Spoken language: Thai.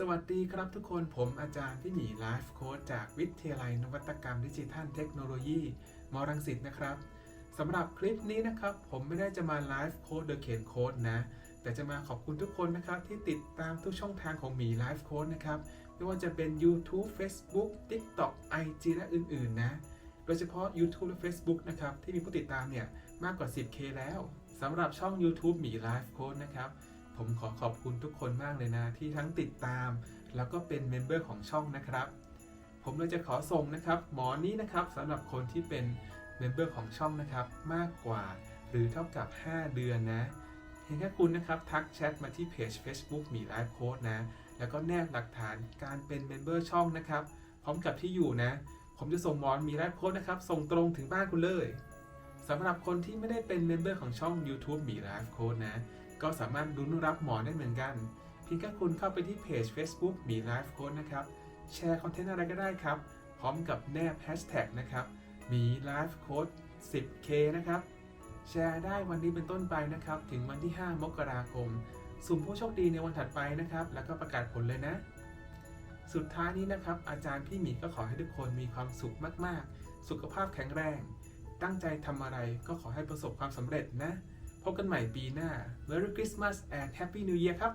สวัสดีครับทุกคนผมอาจารย์พี่หมีไลฟ์โค้ดจากวิทยาลัยนวัตกรรมดิจิทัลเทคโนโลยีมอรังสิตนะครับสำหรับคลิปนี้นะครับ ผมไม่ได้จะมาไลฟ์โค้ดโดยเขียนโค้ดนะ แต่จะมาขอบคุณทุกคนนะครับ ที่ติดตามทุกช่องทางของหมีไลฟ์โค้ดนะครับ ไม่ว่าจะเป็น YouTube Facebook TikTok IG และอื่น ๆ นะ โดยเฉพาะ YouTube และ Facebook นะครับ ที่มีผู้ติดตามเนี่ยมากกว่า 10k แล้วสำหรับช่อง YouTube หมีไลฟ์โค้ดนะครับ ผมขอขอบคุณทุกคนมากเลยนะ ที่ทั้งติดตาม แล้วก็เป็นเมมเบอร์ของช่องนะครับ ผมเลยจะขอส่งนะครับ หมอนี้นะครับสำหรับคนที่เป็นเมมเบอร์ของช่องนะครับมากกว่า หรือเท่ากับ 5 เดือนนะเพียงแค่คุณนะครับทักแชทมาที่เพจ Facebook มีไลฟ์โค้ดนะ แล้วก็แนบหลักฐานการเป็นเมมเบอร์ช่องนะครับ พร้อมกับที่อยู่นะ ผมจะส่งหมอนมีไลฟ์โค้ดนะครับ ส่งตรงถึงบ้านคุณเลยสำหรับคนที่ไม่ได้เป็นเมมเบอร์ของช่อง YouTube มีไลฟ์โค้ดนะ ก็สามารถลุ้นรับหมอนได้เหมือนกัน เพียงแค่คุณเข้าไปที่เพจ Facebook มีไลฟ์โค้ดนะครับ แชร์คอนเทนต์อะไรก็ได้ครับ พร้อมกับแนบแฮชแท็กนะครับมีไลฟ์โค้ด 10k นะครับ แชร์ได้วันนี้เป็นต้นไปนะครับ ถึงวันที่ 5 มกราคม สุ่มผู้โชคดีในวันถัดไปนะครับ แล้วก็ประกาศผลเลยนะ สุดท้ายนี้นะครับ อาจารย์พี่หมีก็ขอให้ทุกคนมีความสุขมาก ๆ สุขภาพแข็งแรง ตั้งใจทำอะไรก็ขอให้ประสบความสำเร็จนะ พบกันใหม่ปีหน้า Merry Christmas and Happy New Year ครับ